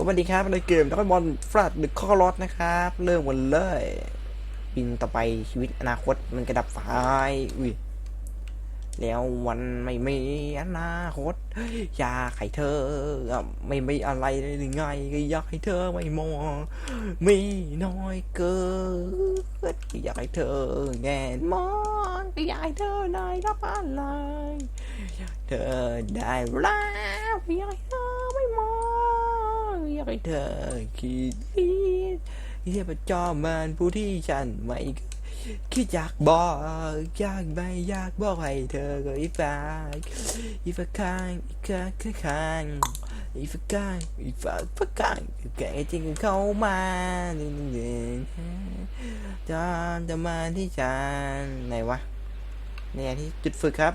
สวัสดีครับในเกมดักบอลฟลัดดึกข้อรถนะครับ เริ่มกันเลยบินต่อไปชีวิตอนาคตมันกระดับไฟอุ้ยแล้ววันไม่มีอนาคตอยากให้เธอ ไม่ไม่อะไรเลยหรือไงก็อยากให้เธอไม่มองม่น้อยเกินอยากให้เธอแงนมองก็อยากให้เธอได้รับอะไรเธอได้แล้วอยากให้เธอไม่มองอ ยกให้เธอคิดดีเฮียประจอมันผู้ที่ฉันไม่คิดอยากบอกอยากไม่อยากบอกให้เธอก็อีฟ้าอีฟ้าข้างอีกข้างข้างอีฟ้าข้างอีฟ้าฟ้าข้างแกจริงเข้ามาหนึ่งหนึ่งจอนจะมาที่ฉันไหนวะเนี่ยที่จุดฝึกครับ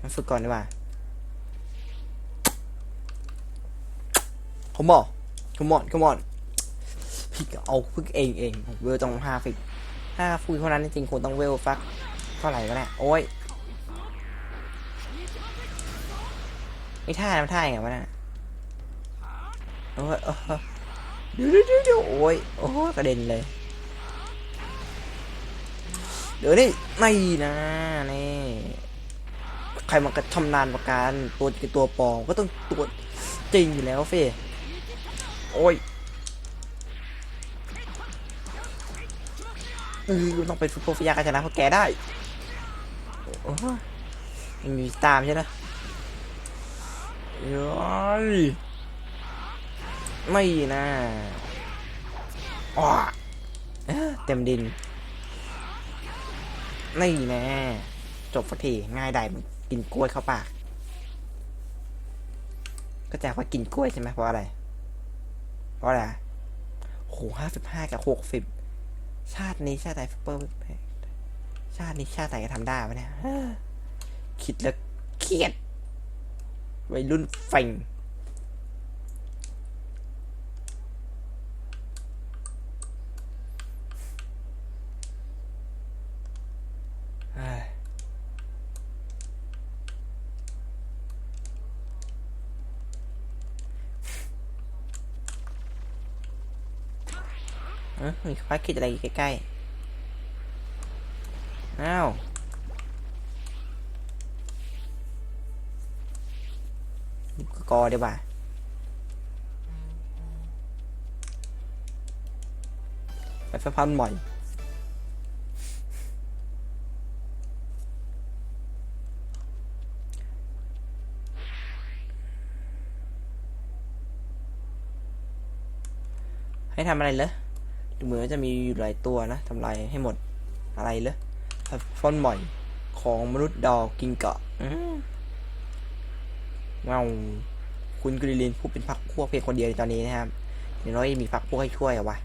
มาฝึกก่อนดีกว่า ขมอนขมอนขมอนพี่ก็เอาฝึกเองเองเวลต้องห้าฝึกถ้าฝึกเท่านั้นจริงๆคงต้องเวลฟักเท่าไหร่ก็ได้โอ้ยไม่ท่าไม่ท่าไงวะน่ะโอ้ยเดี๋ยวเดี๋ยวเดี๋ยวโอ้ยโอ้ยกระเด็นเลย เดี๋ยวนี่ไม่นะนี่ใครมันก็ชำนาญประการตัวตัวปลอมก็ต้องตัวจริงอยู่แล้วเฟ่ โอ้ยเออต้องเป็นฟุตบอลฟิยากันชนะเพราะแกได้โอ้ยมันมีตามใช่ไหมย้อยไม่นะอ้อเต็มดิน นี่แน่จบสักทีง่ายได้มึงกินกล้วยเข้าปากก็แจกว่ากินกล้วยใช่ไหมเพราะอะไร เพราะอะไรโหห้าสิบห้ากับหกสิบชาตินี้ชาติไหนซุปเปอร์ชาตินี้ชาติไหนจะทำได้ปะเนี่ยคิดแล้วเครียดวัยรุ่นเฟ่งเฮ้ย เอะมี ภารกิจอะไรอยู่ใกล้ๆอ้าวกอดีกว่าไปฟังพันใหม่ให้ทำอะไรเลย เหมือนจะมีอยู่หลายตัวนะทำลายให้หมดอะไรเลยฟอนหม่ของมนุษย์ดาวกินเกาะอืมว้าคุณกริลินผู้เป็นพักพวกเพียงคนเดียวในตอนนี้นะครับอย่างน้อยมีพักพวกให้ช่วยเอะวะ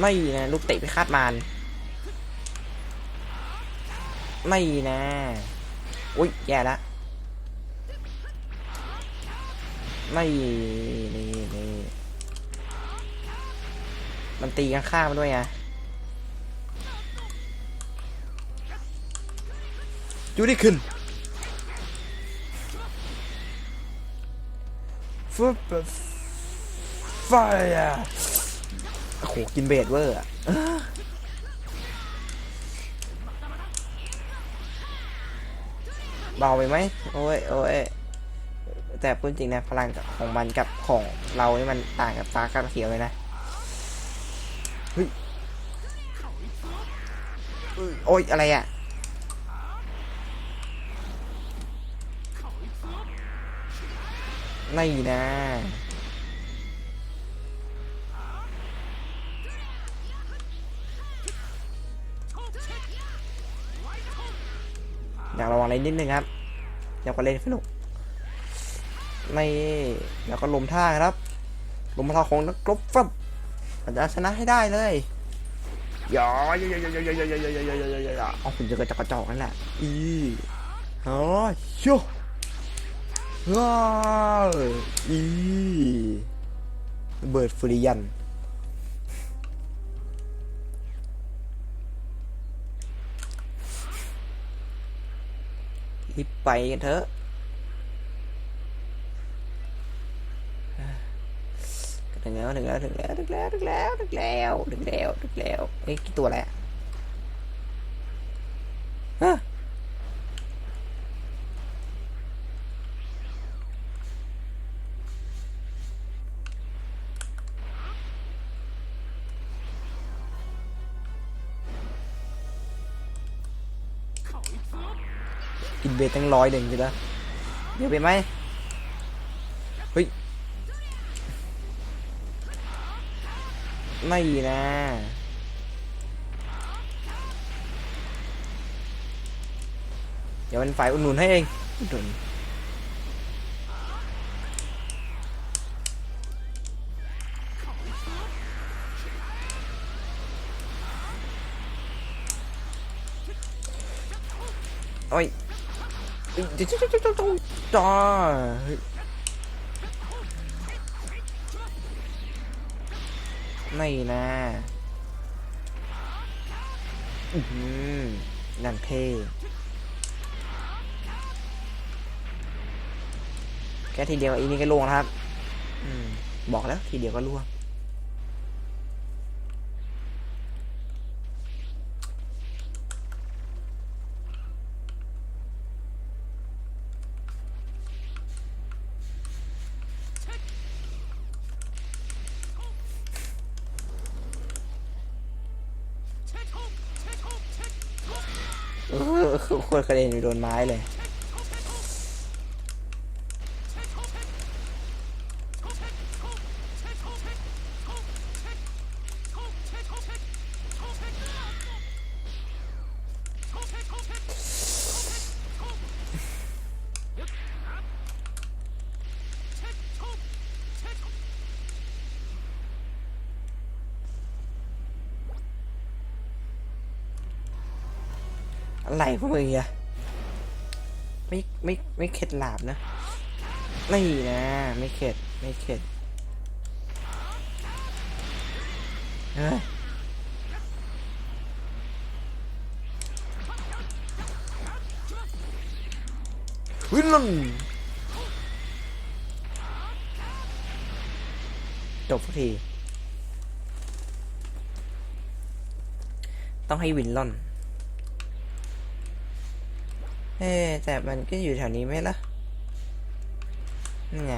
ไม่นะลูกเตะไปคาดมานไม่นะ อุ้ยแย่ละไม่นี่นี่มันตีกันข้างมันด้วยไงจูดี้ขึ้นฟึบไฟอะโอ้โหกินเบดเวอร์อะ เบาไปไหมโอ้ยโอ้ยแต่พูดจริงนะพลังของมันกับของเรานี่มันต่างกับฟ้ากับเขียวเลยนะเฮ้ยโอ้ยอะไรอะไม่นะ นิดนึงครับแล้วก็เล่นสนุกในแล้วก็ลมท่าครับ ลมท่าของนักกรบฟับอาจจะชนะให้ได้เลยยอยยอยยอยยอยยอยยอยเอาคุณจะกระจกกระจอกนั่นแหละอีโอ้ชิวว้าวอีเบิร์ดฟรียัน รีบไปกันเถอะ ถึงแล้วถึงแล้วถึงแล้วถึงแล้วถึงแล้วถึงแล้วถึงแล้วเฮ้ยกี่ตัวแล้ว ตั้งร้อยหนึ่งอยู่แล้วเดี๋ยวไปไหมเฮ้ยไม่นะเดี๋ยวมันฝ่ายอุดหนุนให้เองอุดหนุน จ้าไม่นะอือหือนั่นเท่แค่ทีเดียวอีนี่ก็ล่วงนะครับอืมบอกแล้วทีเดียวก็ล่วง เออโคตรกระเด็นไปโดนไม้เลย อะไรพวกมึงอะไม่ไม่ไม่เข็ดหลาบนะไม่นะ ไม่เข็ด ไม่เข็ดเฮ้ยวินลันจบสักที ต้องให้วินลอน เอ๊ะแต่มันก็อยู่แถวนี้ไหมล่ะนี่ไง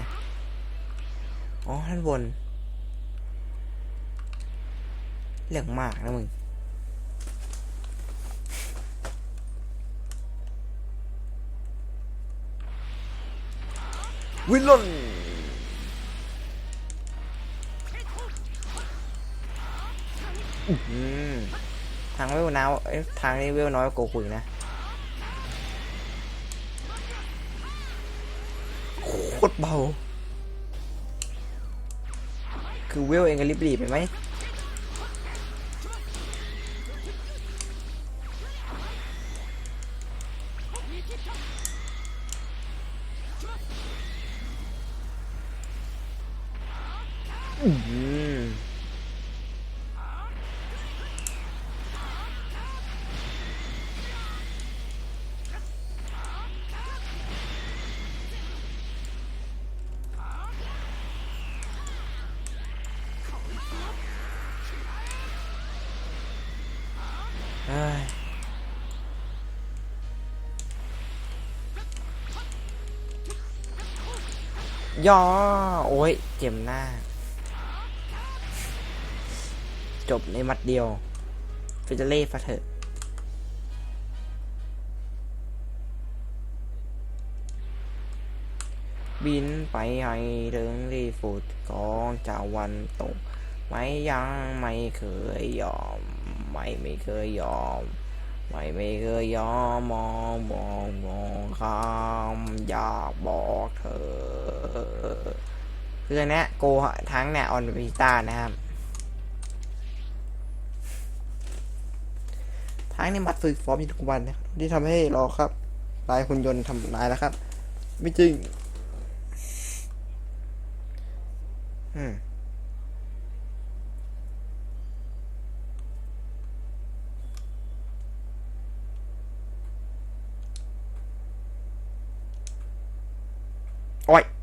อ๋อท่านบน เรื่องมากนะมึง วิลลอนอื้อหือทางเวลนาวเอ้ยทางนี้เวลน้อยกว่ากูอีกนะ โคตรเบา คือเวลเองก็ริบรีไปไหมอืม ย่อ โอ้ย เจ็บหน้า จบในมัดเดียวฟิเจเล่ฟาเถอะบินไปให้ถึงที่สุดของจาวันตก ไม่ยังไม่เคยยอม ไม่ไม่เคยยอม ไม่ไม่เคยยอมมองมองมองคำอยากบอกเธอคืออันเนี้ยโกทั้งเนี่ยออนพิต้านะครับทั้งในมัดฝึกฟอร์มอยู่ทุกวันนะที่ทำให้เราครับลายหุ่นยนต์ทำลายแล้วครับ ไม่จริง อืม โ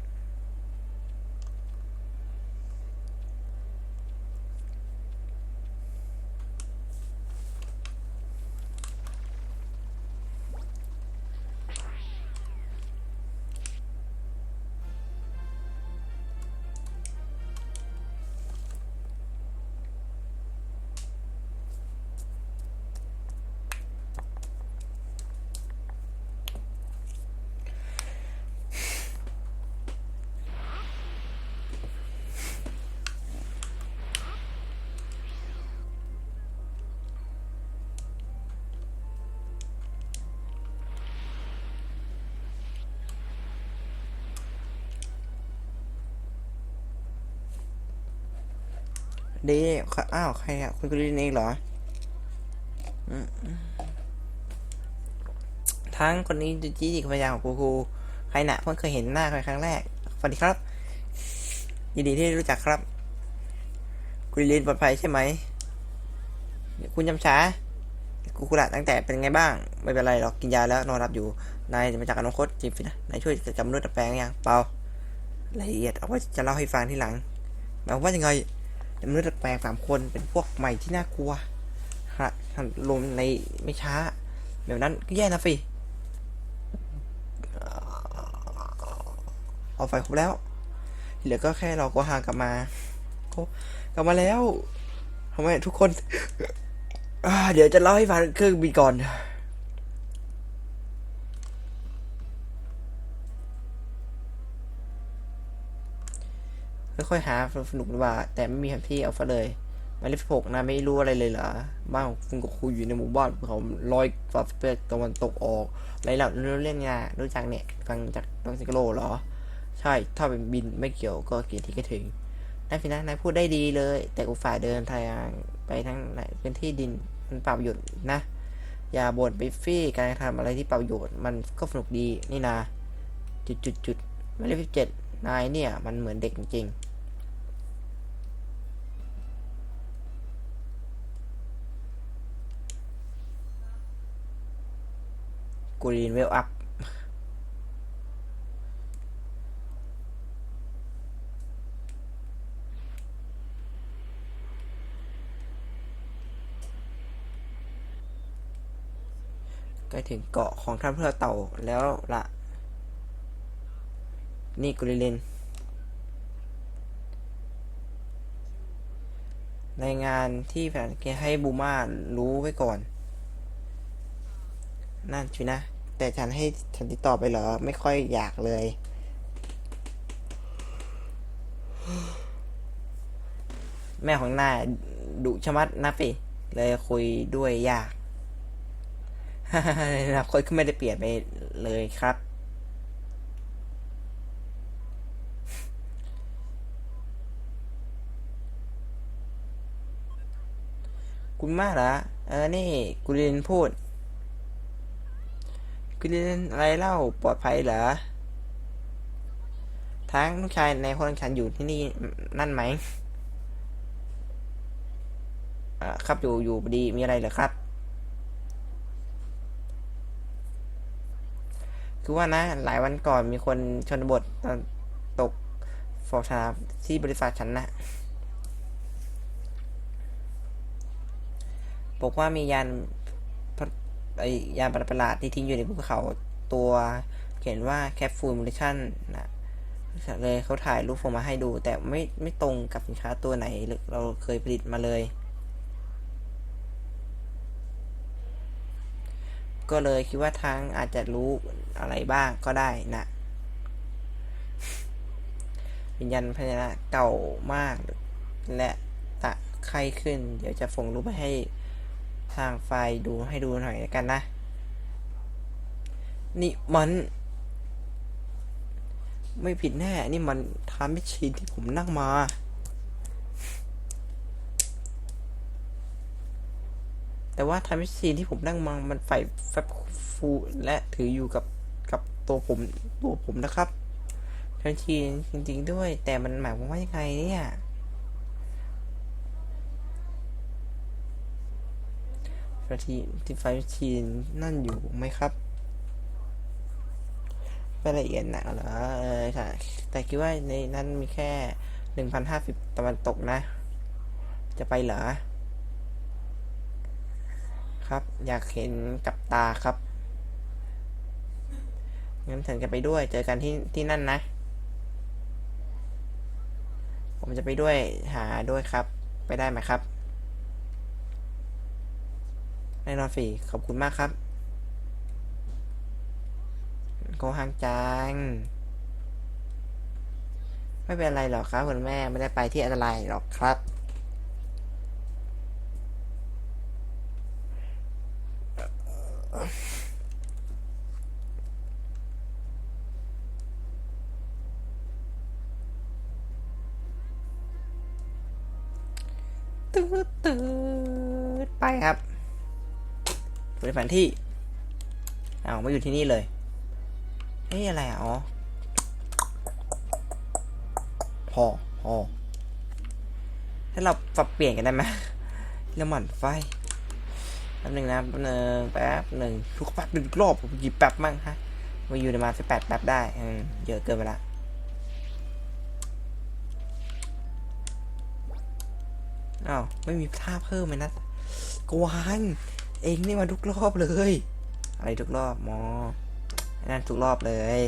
ดีค่ะอ้าว ใครอะ คุณกุลินเองเหรอ ทั้งคนนี้จีจีกับพยาของครูคูใครนะเพิ่งเคยเห็นหน้าใครครั้งแรก สวัสดีครับ ยินดีที่ได้รู้จักครับกุลินปลอดภัยใช่ไหม คุณยำช้ากูคุระตั้งแต่เป็นไงบ้าง ไม่เป็นไรหรอกกินยาแล้วนอนรับอยู่ นายจะมาจากอนาคตจริงๆนะนายช่วยจำนวดดัดแปลงยังเปล่ารายละเอียดเอาไว้จะเล่าให้ฟังทีหลังหมายว่ายังไง มนุษย์แปลงสามคนเป็นพวกใหม่ที่น่ากลัวฮะลมในไม่ช้า แบบนั้นก็แย่นะฟิเอาไฟครบแล้ว เหลือก็แค่รอก็ห่างกลับมาโอ้กลับมาแล้วทำไมทุกคน เดี๋ยวจะเล่าให้ฟังเครื่องบินก่อน ค่อยๆหาสนุกดีกว่า แต่ไม่มีแผนที่เอาซะเลยหมายเลขหกนะไม่รู้อะไรเลยเหรอบ้านของคุณกับครูอยู่ในหมู่บ้านเขาลอยฟ้าเปรตะวันตกออกไรเหล่านี้เล่นงานรู้จักเนี่ยฟังจากดองซิกโลเหรอ ใช่ถ้าเป็นบินไม่เกี่ยวก็เกียรติก็ถึงนายฟินะนายพูดได้ดีเลย แต่กูฝ่ายเดินทางไปทั้งไหนพื้นที่ดินมันเปล่าประโยชน์นะอย่าบ่นไปฟี่การทำอะไรที่เปล่าประโยชน์มันก็สนุกดีนี่นาจุดจุดจุดหมายเลขสิบเจ็ดนายเนี่ย มันเหมือนเด็กจริงๆ กูรีนเวลอัพใกล้ถึงเกาะของท่านเพื่อเต่าแล้วละนี่กุลิเลนรายงานที่แผนเกให้บูมารู้ไว้ก่อน นั่นชินะ แต่ฉันให้ฉันติดต่อไปเหรอ ไม่ค่อยอยากเลย แม่ของนายดุชะมัดนะฟิเลยคุยด้วยยากนะคนก็ไม่ได้เปลี่ยนไปเลยครับ คุณมากเหรอเออ นี่กุลินพูด กุลินอะไรเล่าปลอดภัยเหรอ ทั้งลูกชายในคนฉันอยู่ที่นี่นั่นไหมครับอยู่อยู่พอดีมีอะไรเหรอครับ คือว่านะ หลายวันก่อนมีคนชนบทตกฟอร์ชาที่บริษัทฉันนะบอกว่ามียาน ไอยานประหลาดที่ทิ้งอยู่ในภูเขาตัวเขียนว่าแคปฟูลมูลชั่นนะเลยเขาถ่ายรูปผมมาให้ดู แต่ไม่ไม่ตรงกับสินค้าตัวไหนเราเคยผลิตมาเลย ก็เลยคิดว่าทางอาจจะรู้อะไรบ้างก็ได้นะวิญญาณพญานาคเก่ามาก และตะไข้ขึ้น เดี๋ยวจะส่งรูปไปให้ ทางไฟล์ดูให้ดูหน่อยด้วกันนะ นี่มัน ไม่ผิดแน่ นี่มันทามมิชีนที่ผมนั่งมาแต่ว่าทำให้ซีนที่ผมนั่งมังมันไฟแฟบฟูและถืออยู่กับกับตัวผมตัวผมนะครับทันทีจริง ๆ ด้วย แต่มันหมายความว่ายังไงเนี่ย ไฟทีที่ไฟชีนนั่นอยู่ไหมครับไปละเอียดหนักเหรอเออใช่แต่คิดว่าในนั้นมีแค่หนึ่งพันห้าสิบตะวันตกนะ จะไปเหรอ ครับ อยากเห็นกับตาครับ งั้นฉันจะไปด้วย เจอกันที่ที่นั่นนะ ผมจะไปด้วยหาด้วยครับ ไปได้ไหมครับ แน่นอนสิขอบคุณมากครับโกฮังจัง ไม่เป็นไรหรอกครับคุณแม่ไม่ได้ไปที่อันตรายหรอกครับตืดตืดไปครับ ดูในแผนที่อ้าวมาอยู่ที่นี่เลยเฮ้ยอะไรอ๋อพอพอให้เราปรับเปลี่ยนกันได้ไหมแล้วหมั่นไฟแป๊บหนึ่งนะแป๊บหนึ่งแป๊บหนึ่งทุกแป๊บหนึ่งรอบผมหยิบแป๊บมั่งฮะมาอยู่ในมาสิบแปดแป๊บได้เยอะเกินไปละอ้าวไม่มีท่าเพิ่มเลยนะกวาง เองนี่มาทุกรอบเลย อะไรทุกรอบหมอนั่นทุกรอบเลย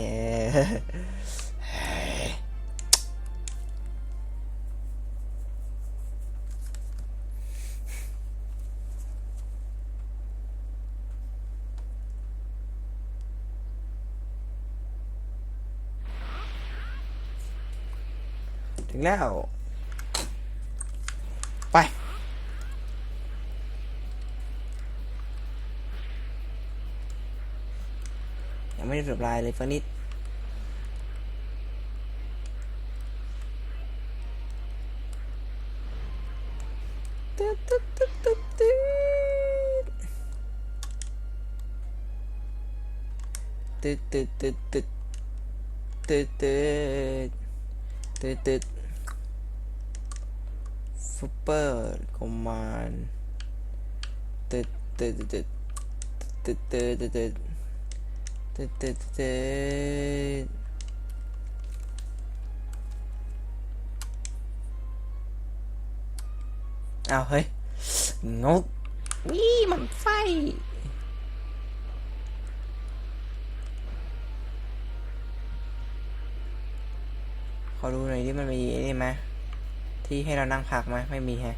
ถึงแล้ว ไป ยัง ไม่ได้จบลายเลยฟังนิดตึ๊ดตึ๊ดตึ๊ดตึ๊ดตึ๊ดตึ๊ดตึ๊ดตึ๊ดตึ๊ดตึ๊ดตึ๊ดตึ๊ดตึ๊ดซูเปอร์คอมมานด์ตึ๊ดตึ๊ดตึ๊ดตึ๊ดตึ๊ดตึ๊ด ตึ๊ดตึ๊ดตึ๊ดตึ๊ดอ้าเฮ้ยงกนี่มันไฟขอดูหน่อยที่มันมีไอ้นี่ไหมที่ให้เรานั่งพักไหมไม่มีแฮะ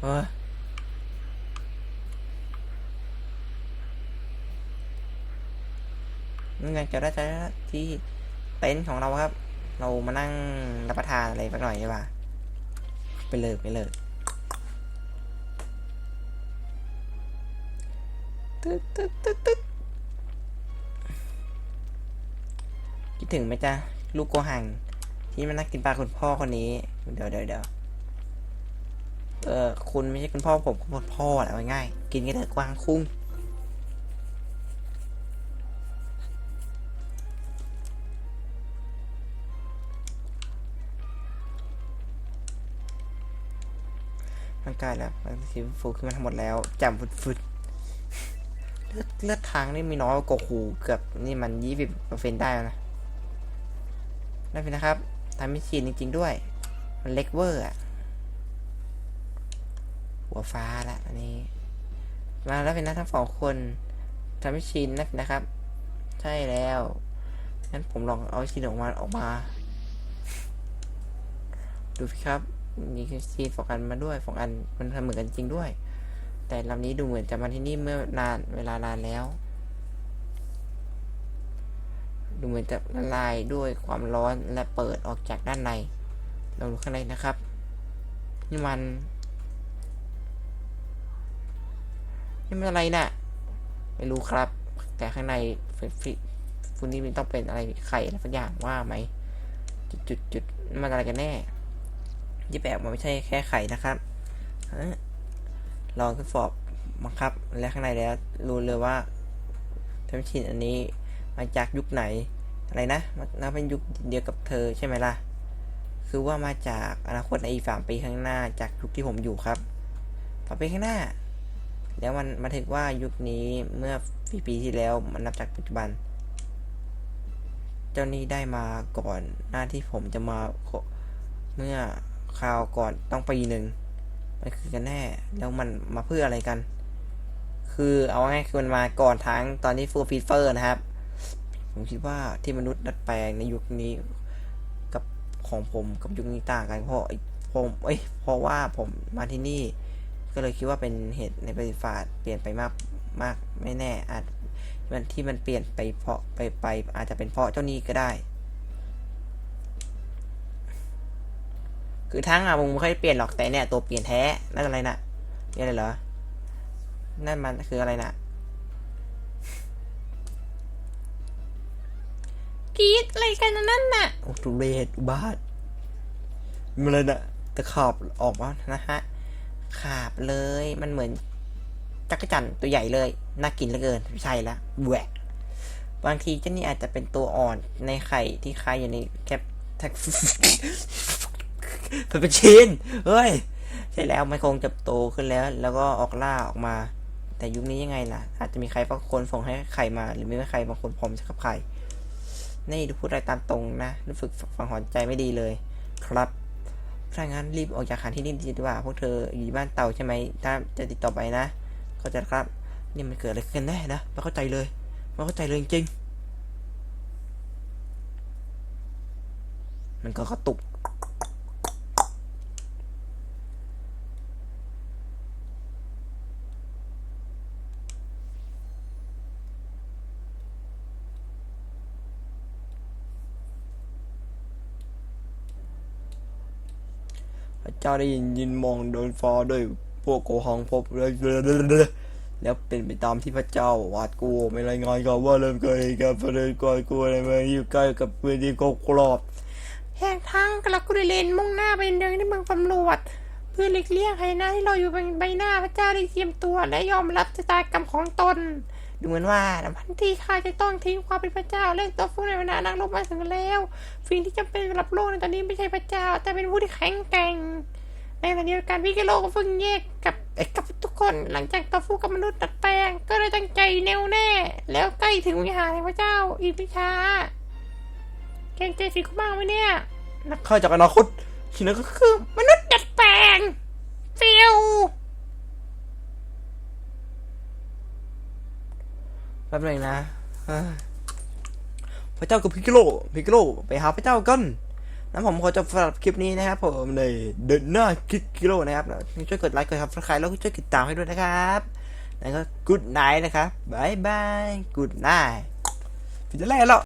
เออ นี่ไงจะได้จะได้ที่เต็นท์ของเราครับ เรามานั่งรับประทานอะไรสักหน่อยดีกว่าไปเลยไปเลยตึ๊ดตึ๊ดตึ๊ดตึ๊ดคิดถึงไหมจ๊ะ ลูกโกหัง ที่มันนักกินปลาคุณพ่อคนนี้ เดี๋ยวเดี๋ยวเดี๋ยวเออคุณไม่ใช่คุณพ่อผมคุณพ่อแหละเอาง่าย กินกันเถอะกวางคุ้งางกายแล้วมันสีฟูขึ้นมาทั้งหมดแล้วจำฟุดฟุดเลือดเลือดทางนี่มีน้อยกว่าหูเกือบนี่มันยี่สิบเปอร์เซ็นต์ได้แล้วนะได้เป็นนะครับทำมิชีนจริง ๆ ด้วย มันเล็กเวอร์อะหัวฟ้าละอันนี้ มาแล้วเป็นนะทั้งสองคนทำมิชีนนะนะครับ ใช่แล้วงั้นผมลองเอาชีนออกมาออกมา ดูสิครับ นี่คือชีนสองอันมาด้วยสองอันมันทำเหมือนกันจริงด้วย แต่ลำนี้ดูเหมือนจะมาที่นี่เมื่อนานเวลานานแล้ว ดูเหมือนจะละลายด้วยความร้อนและเปิดออกจากด้านใน เราดูข้างในนะครับ นี่มัน นี่มันอะไรน่ะ ไม่รู้ครับ แต่ข้างในฟิฟิฟูนี่มันต้องเป็นอะไรไข่อะไรสักอย่างว่าไหมจุดจุดจุดมันอะไรกันแน่ ยี่แปลกมันไม่ใช่แค่ไข่นะครับลองทดสอบบังคับ และข้างในแล้วรู้เลยว่าทำชิ้นอันนี้มาจากยุคไหนอะไรนะมันน่าเป็นยุคเดียวกับเธอใช่ไหมล่ะ คือว่ามาจากอนาคตในอีกสามปีข้างหน้าจากยุคที่ผมอยู่ครับสามปีข้างหน้า แล้วมันมาถึงว่ายุคนี้เมื่อปีปีที่แล้วมันนับจากปัจจุบัน เจ้านี่ได้มาก่อนหน้าที่ผมจะมาเมื่อ คราวก่อนต้องปีหนึ่งมันคือกันแน่แล้วมันมาเพื่ออะไรกัน คือเอาง่ายคือมันมาก่อนทั้งตอนที่ฟูฟีเฟอร์นะครับ ผมคิดว่าที่มนุษย์ดัดแปลงในยุคนี้กับของผมกับยุคนี้ต่างกันเพราะไอผมเอ้ยเพราะว่าผมมาที่นี่ ก็เลยคิดว่าเป็นเหตุในประวัติศาสตร์เปลี่ยนไปมากมากไม่แน่อาจมันที่มันเปลี่ยนไปเพราะไปไปอาจจะเป็นเพราะเจ้านี่ก็ได้ คือทั้งอะมึงไม่ค่อยเปลี่ยนหรอกแต่เนี่ยตัวเปลี่ยนแท้นั่นอะไรน่ะนี่อะไรเหรอนั่นมันคืออะไรน่ะกรีดอะไรกันนั่นน่ะโอ้ทุเรศอุบาทมันอะไรน่ะตะขาบออกมานะฮะขาบเลยมันเหมือนจักรจันทร์ตัวใหญ่เลยน่ากินเหลือเกินไม่ใช่ละแหวะบางทีเจ้านี่อาจจะเป็นตัวอ่อนในไข่ที่คายอยู่ในแคปแท็ก มันเป็นชิ้นเฮ้ยใช่แล้วมันคงจะโตขึ้นแล้ว แล้วก็ออกล่าออกมา แต่ยุคนี้ยังไงล่ะ อาจจะมีใครบางคนส่งให้ไข่มา หรือไม่มีใครบางคนพร้อมจะขับไข่นี่ดูพูดอะไรตามตรงนะรู้สึกฝังหอนใจไม่ดีเลย ครับถ้างั้นรีบออกจากขันที่นี่ดีกว่าพวกเธออยู่บ้านเต่าใช่ไหมถ้าจะติดต่อไปนะเข้าใจครับนี่มันเกิดอะไรขึ้นแน่นะไม่เข้าใจเลยไม่เข้าใจเลยจริงมันก็กระตุก เจ้าได้ยินยินมองโดนฟ้าด้วยพวกโกหังพบเลยแล้วเป็นไปตามที่พระเจ้าวาดกลัวไม่รายงานครับว่าเริ่มเกิดเหตุการณ์ประเด็นก่อนกลัวในเมืองอยู่ใกล้กับพื้นที่กกรอบแหกทางกลักกุริเลนมุ่งหน้าไปเดินที่เมืองตำรวจเพื่อหลีกเลี่ยงให้น้าที่เราอยู่บนใบหน้าพระเจ้าได้เตรียมตัว และยอมรับชะตากรรมของตน ดูเหมือนว่านะทันทีข้าจะต้องทิ้งความเป็นพระเจ้าเล่นตัวฟูในวนานักรบมาถึงแล้วสิ่งที่จำเป็นสำหรับโลกในตอนนี้ไม่ใช่พระเจ้า แต่เป็นผู้ที่แข็งแกร่ง ในขณะเดียวกันวิกิโลก็เพิ่งแยกกับเอ้กับทุกคนหลังจากต่อสู้กับมนุษย์ดัดแปลงก็เลยตั้งใจแน่วแน่ แล้วใกล้ถึงวิหารแห่งพระเจ้าอีกไม่ช้าเกรงใจสิคุณบ้างไหมเนี่ยนักข่าวจากอนาคตทีนั่นก็คือ มนุษย์ดัดแปลงฟิวแป๊บหนึงนะพระเจ้ากับพิกโลพิกโลไปหาพระเจ้ากัน นั้นผมขอจบสำหรับคลิปนี้นะครับผมในเดินหน้าคิกกิโลนะครับช่วยกดไลค์กดซับสไครต์แล้วก็ช่วยติดตามให้ด้วยนะครับแล้วก็กูดไนท์นะครับบายบายกูดไนท์ฟิจะแล่แล้ว